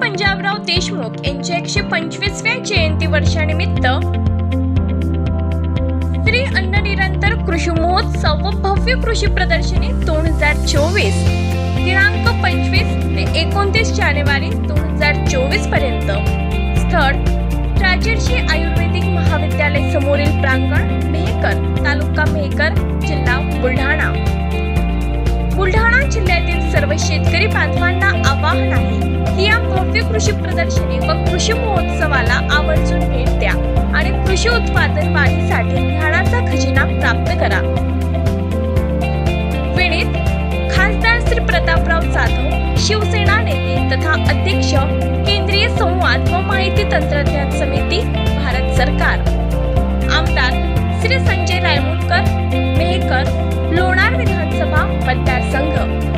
पंजाबराव देशमुख यांच्या एकशे पंचवीसव्या जयंती वर्षानिमित्त श्री अन्न निरंतर कृषी महोत्सव व भव्य कृषी प्रदर्शनी दोन हजार चोवीस. दिनांक पंचवीस ते एकोणतीस जानेवारी दोन हजार चोवीसपर्यंत. स्थळ राजर्षी आयुर्वेदिक महाविद्यालय समोरील प्रांगण मेहकर तालुका मेहकर जिल्हा कृषी प्रदर्शनी व कृषी महोत्सवाला आवर्जून भेट द्या आणि कृषी उत्पादन वाढीसाठी ज्ञानाचा खजिना प्राप्त करा. वेळेत खासदार श्री प्रतापराव जाधव शिवसेना नेते तथा अध्यक्ष केंद्रीय संवाद व माहिती तंत्रज्ञान समिती भारत सरकार. आमदार श्री संजय रायमुलकर मेहकर लोणार विधानसभा मतदारसंघ.